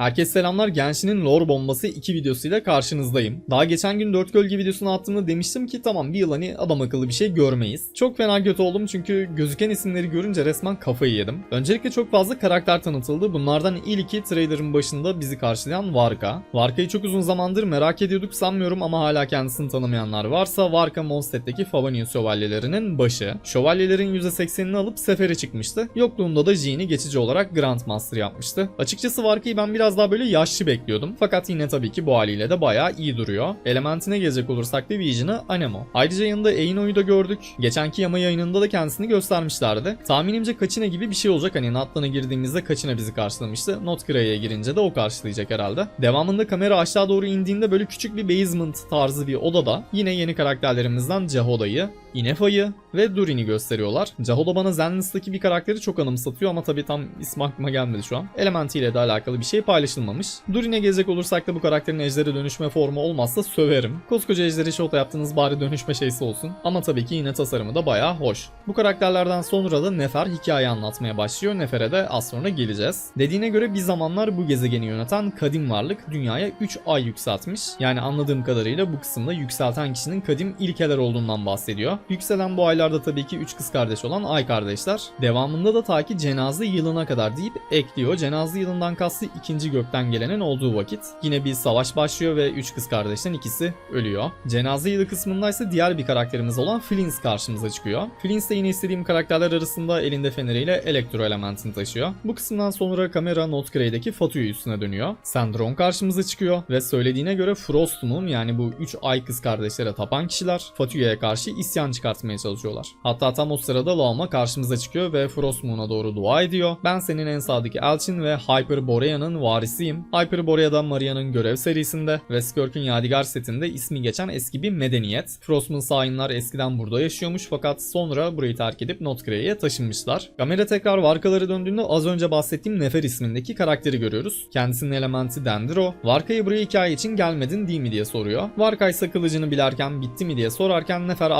Herkese selamlar. Genshin'in lore bombası 2 videosuyla karşınızdayım. Daha geçen gün 4 gölge videosunu attığımda demiştim ki tamam bir yıl hani adam akıllı bir şey görmeyiz. Çok fena kötü oldum çünkü gözüken isimleri görünce resmen kafayı yedim. Öncelikle çok fazla karakter tanıtıldı. Bunlardan ilki trailer'ın başında bizi karşılayan Varka. Varka'yı çok uzun zamandır merak ediyorduk sanmıyorum ama hala kendisini tanımayanlar varsa Varka Mondstadt'teki Favonius şövalyelerinin başı. Şövalyelerin %80'ini alıp sefere çıkmıştı. Yokluğunda da Jean'i geçici olarak Grandmaster yapmıştı. Açıkçası Varka'yı ben biraz daha böyle yaşlı bekliyordum. Fakat yine tabii ki bu haliyle de bayağı iyi duruyor. Elementine gelecek olursak da Vision'ı Anemo. Ayrıca yanında Eino'yu da gördük. Geçenki Yama yayınında da kendisini göstermişlerdi. Tahminimce Kaçina gibi bir şey olacak. Hani Natlan'a girdiğimizde Kaçina bizi karşılamıştı. Notgra'ya girince de o karşılayacak herhalde. Devamında kamera aşağı doğru indiğinde böyle küçük bir basement tarzı bir odada yine yeni karakterlerimizden Jahoda'yı, Inefa'yı ve Durin'i gösteriyorlar. Jahoda bana Zenless'taki bir karakteri çok anımsatıyor ama tabii tam ismi aklıma gelmedi şu an. Elementiyle de alakalı bir şey paylaşılmamış. Durin'e gelecek olursak da bu karakterin ejderi dönüşme formu olmazsa söverim. Koskoca ejderi şota yaptığınız bari dönüşme şeysi olsun. Ama tabii ki yine tasarımı da bayağı hoş. Bu karakterlerden sonra da Nefer hikaye anlatmaya başlıyor. Nefer'e de az sonra geleceğiz. Dediğine göre bir zamanlar bu gezegeni yöneten kadim varlık dünyaya 3 ay yükseltmiş. Yani anladığım kadarıyla bu kısımda yükselten kişinin kadim ilkeler olduğundan bahsediyor. Yükselen bu aylarda tabii ki 3 kız kardeş olan ay kardeşler. Devamında da ta ki cenaze yılına kadar deyip ekliyor. Cenaze yılından kastı ikinci gökten gelenin olduğu vakit. Yine bir savaş başlıyor ve 3 kız kardeşten ikisi ölüyor. Cenaze yılı kısmında ise diğer bir karakterimiz olan Flins karşımıza çıkıyor. Flins de yine istediğim karakterler arasında elinde feneriyle elektro elementini taşıyor. Bu kısımdan sonra kamera Notgrade'deki Fatu'yu üstüne dönüyor. Sandron karşımıza çıkıyor ve söylediğine göre Frost Moon yani bu 3 ay kız kardeşlere tapan kişiler Fatu'ya karşı isyan çıkartmaya çalışıyorlar. Hatta tam o sırada Laoma karşımıza çıkıyor ve Frost Moon'a doğru dua ediyor. Ben senin en sağdaki elçin ve Hyperborea'nın varisiyim. Hyperborea'da Maria'nın görev serisinde ve Skirk'ün Yadigar setinde ismi geçen eski bir medeniyet. Frostmourne sayınlar eskiden burada yaşıyormuş fakat sonra burayı terk edip Notgrade'ye taşınmışlar. Kamera tekrar Varkaları döndüğünde az önce bahsettiğim Nefer ismindeki karakteri görüyoruz. Kendisinin elementi Dendro. Varka'yı buraya hikaye için gelmedin değil mi diye soruyor. Varka ise kılıcını bilerken bitti mi diye sorarken Nefer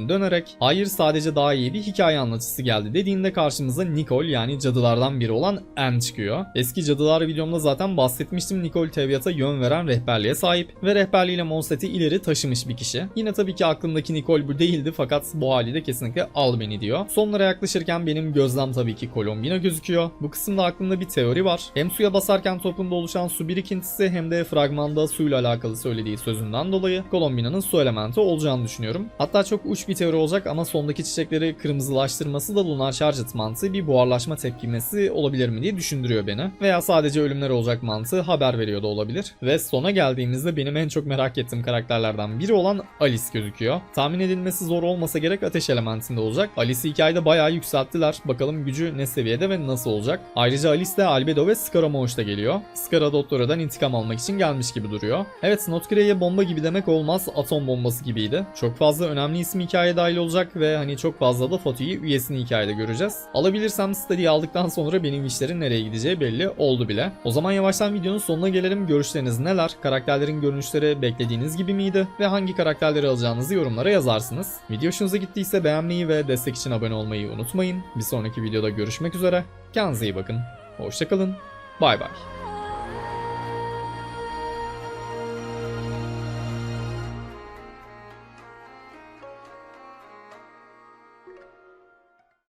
arkasını dönerek hayır sadece daha iyi bir hikaye anlatıcısı geldi dediğinde karşımıza Nicole yani cadılardan biri olan Anne çıkıyor. Eski cadılar videomda zaten bahsetmiştim Nicole Teviat'a yön veren rehberliğe sahip ve rehberliğiyle Mondstadt'i ileri taşımış bir kişi. Yine tabii ki aklımdaki Nicole bu değildi fakat bu haliyle kesinlikle al beni diyor. Sonlara yaklaşırken benim gözlem tabii ki Colombina gözüküyor. Bu kısımda aklımda bir teori var. Hem suya basarken toplumda oluşan su birikintisi hem de fragmanda suyla alakalı söylediği sözünden dolayı Colombina'nın su elementi olacağını düşünüyorum. Hatta çok uç bir teori olacak ama sondaki çiçekleri kırmızılaştırması da lunar charged mantığı bir buharlaşma tepkimesi olabilir mi diye düşündürüyor beni. Veya sadece ölümler olacak mantığı haber veriyor da olabilir. Ve sona geldiğimizde benim en çok merak ettiğim karakterlerden biri olan Alice gözüküyor. Tahmin edilmesi zor olmasa gerek ateş elementinde olacak. Alice'i hikayede bayağı yükselttiler. Bakalım gücü ne seviyede ve nasıl olacak. Ayrıca Alice de Albedo ve Scaramouche da geliyor. Scara Doktora'dan intikam almak için gelmiş gibi duruyor. Evet Notgrade'ye bomba gibi demek olmaz. Atom bombası gibiydi. Çok fazla önemli isim hikaye dahil olacak ve hani çok fazla da Fatu'yu üyesini hikayede göreceğiz. Alabilirsem Steady'yi aldıktan sonra benim işlerin nereye gideceği belli oldu bile. O zaman yavaştan videonun sonuna gelelim. Görüşleriniz neler? Karakterlerin görünüşleri beklediğiniz gibi miydi? Ve hangi karakterleri alacağınızı yorumlara yazarsınız. Video hoşunuza gittiyse beğenmeyi ve destek için abone olmayı unutmayın. Bir sonraki videoda görüşmek üzere. Kendinize iyi bakın. Hoşçakalın. Bay bay.